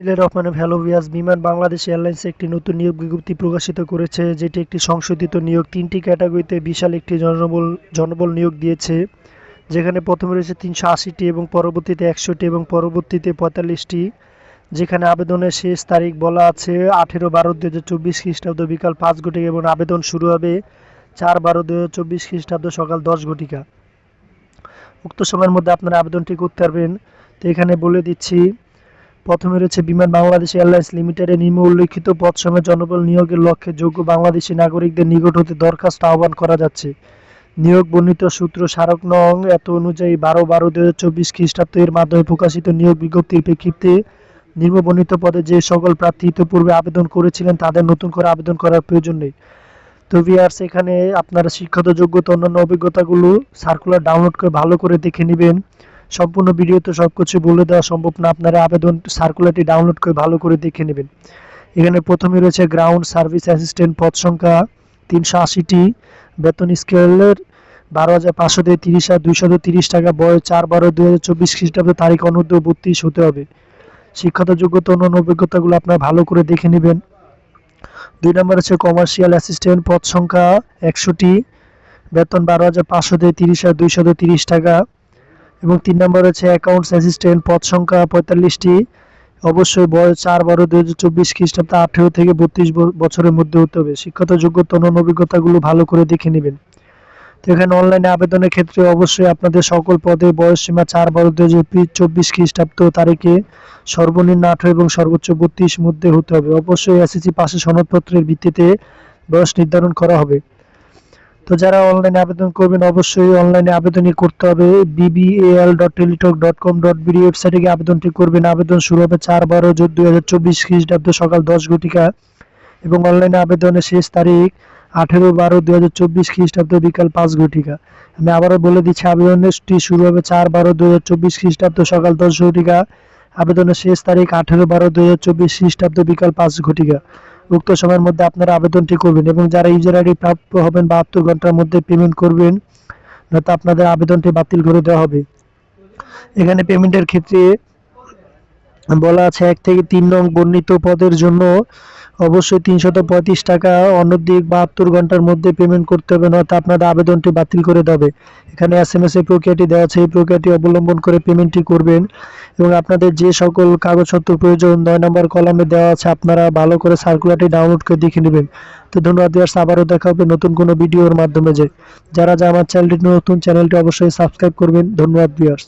বিসমিল্লাহির রহমানির রহিম। Hello viewers বিমান বাংলাদেশ এয়ারলাইন্স একটি নতুন নিয়োগ বিজ্ঞপ্তি প্রকাশিত করেছে, যেটি একটি সংশোধিত নিয়োগ তিনটি ক্যাটাগরিতে বিশাল একটি জনবল জনবল নিয়োগ দিয়েছে, যেখানে প্রথমে রয়েছে তিনশো আশিটি এবং পরবর্তীতে একশোটি এবং পরবর্তীতে পঁয়তাল্লিশটি, যেখানে আবেদনের শেষ তারিখ বলা আছে আঠেরো বারো দু হাজার চব্বিশ খ্রিস্টাব্দ বিকাল পাঁচ ঘটিকা এবং আবেদন শুরু হবে চার বারো দু হাজার চব্বিশ খ্রিস্টাব্দ সকাল দশ ঘটিকা উক্ত সময়ের মধ্যে আপনারা আবেদনটি করতে পারবেন তো এখানে বলে দিচ্ছি প্রথমে রয়েছে বিমান বাংলাদেশ এয়ারলাইন্স লিমিটেডের নিম্ন উল্লেখিত পদ সময় জনবল নিয়োগের লক্ষ্যে যোগ্য বাংলাদেশি নাগরিকদের নিকট হতে দরখাস্ত আহ্বান করা যাচ্ছে। নিয়োগ বর্ণিত সূত্র স্মারক নং এত অনুযায়ী বারো বারো দু হাজার চব্বিশ খ্রিস্টাব্দ এর মাধ্যমে প্রকাশিত নিয়োগ বিজ্ঞপ্তির প্রেক্ষিতে নিম্ন বর্ণিত পদে যে সকল প্রার্থী ইতিপূর্বে আবেদন করেছিলেন তাদের নতুন করে আবেদন করার প্রয়োজন নেই। তো ভিআরস এখানে আপনারা শিক্ষাগত যোগ্যতা, অন্যান্য অভিজ্ঞতাগুলো সার্কুলার ডাউনলোড করে ভালো করে দেখে নেবেন। সম্পূর্ণ ভিডিওতে সব কিছু বলে দেওয়া সম্ভব না। আপনারা আবেদন সার্কুলারটি ডাউনলোড করে ভালো করে দেখে নেবেন। এখানে প্রথমে রয়েছে গ্রাউন্ড সার্ভিস অ্যাসিস্ট্যান্ট পদ সংখ্যা তিনশো আশিটি। বেতন স্কেলের বারো হাজার পাঁচশো থেকে তিরিশ হাজার দুইশত তিরিশ টাকা। বয়স চার বারো দুই হাজার চব্বিশ খ্রিস্টাব্দ তারিখ অনুদ্ধ বত্রিশ হতে হবে। শিক্ষাগত যোগ্যতা অন্যান্য অভিজ্ঞতাগুলো আপনারা ভালো করে দেখে নেবেন। দুই নম্বর হচ্ছে কমার্শিয়াল অ্যাসিস্ট্যান্ট পদ সংখ্যা একশোটি। বেতন বারো হাজার পাঁচশো থেকে তিরিশ হাজার দুইশত তিরিশ টাকা। এবং তিন নম্বর হচ্ছে অ্যাকাউন্টস অ্যাসিস্ট্যান্ট পদ সংখ্যা পঁয়তাল্লিশটি। অবশ্যই বয়স চার বারো দুই হাজার চব্বিশ খ্রিস্টাব্দ আঠেরো থেকে বত্রিশ বছরের মধ্যে হতে হবে। শিক্ষাগত যোগ্যতা অন্যান্য অভিজ্ঞতাগুলো ভালো করে দেখে নেবেন। তো এখানে অনলাইনে আবেদনের ক্ষেত্রে অবশ্যই আপনাদের সকল পদে বয়স সীমা চার বারো দুই হাজার চব্বিশ খ্রিস্টাব্দ তারিখে সর্বনিম্ন আঠারো এবং সর্বোচ্চ বত্রিশ মধ্যে হতে হবে। অবশ্যই এসএসসি পাশে সনদপত্রের ভিত্তিতে বয়স নির্ধারণ করা হবে। তো যারা অনলাইনে আবেদন করবেন, অবশ্যই অনলাইনে আবেদনই করতে হবে। BBL dot Teletalk dot com dot BD ওয়েবসাইটে গিয়ে আবেদনটি করবেন। আবেদন শুরু হবে চার বারো দুই হাজার চব্বিশ খ্রিস্টাব্দ সকাল দশ ঘটিকা এবং অনলাইনে আবেদনের শেষ তারিখ আঠেরো বারো দুই হাজার চব্বিশ খ্রিস্টাব্দ বিকাল পাঁচ ঘটিকা আমি আবারও বলে দিচ্ছি, আবেদনটি শুরু হবে চার বারো দুই হাজার চব্বিশ খ্রিস্টাব্দ সকাল দশ ঘটিকা আবেদনের শেষ তারিখ আঠেরো বারো দুই হাজার চব্বিশ খ্রিস্টাব্দ বিকাল পাঁচ ঘটিকা উক্ত সময়ের মধ্যে আপনারা আবেদনটি করবেন এবং যারা ইউজার আইডি প্রাপ্ত হবেন বাহাত্তর ঘণ্টার মধ্যে পেমেন্ট করবেন, নয়তো আপনাদের আবেদনটি বাতিল করে দেওয়া হবে। এখানে পেমেন্টের ক্ষেত্রে বলা আছে এক থেকে তিন নং বর্ণিত পদের জন্য অবশ্যই তিনশত পঁয়ত্রিশ টাকা অন্যদিক বাহাত্তর ঘণ্টার মধ্যে পেমেন্ট করতে হবে, নয়তো আপনাদের আবেদনটি বাতিল করে দেবে। এখানে এস এম এস এর প্রক্রিয়াটি দেওয়া আছে, এই প্রক্রিয়াটি অবলম্বন করে পেমেন্টটি করবেন এবং আপনাদের যে সকল কাগজপত্র প্রয়োজন, নয় নম্বর কলামে দেওয়া আছে, আপনারা ভালো করে সার্কুলারটি ডাউনলোড করে দেখে নেবেন। তো ধন্যবাদ ভিউয়ার্স আবারও দেখা হবে নতুন কোনো ভিডিওর মাধ্যমে যে যারা যা আমার চ্যানেলটি নতুন চ্যানেলটি অবশ্যই সাবস্ক্রাইব করবেন। ধন্যবাদ ভিউয়ার্স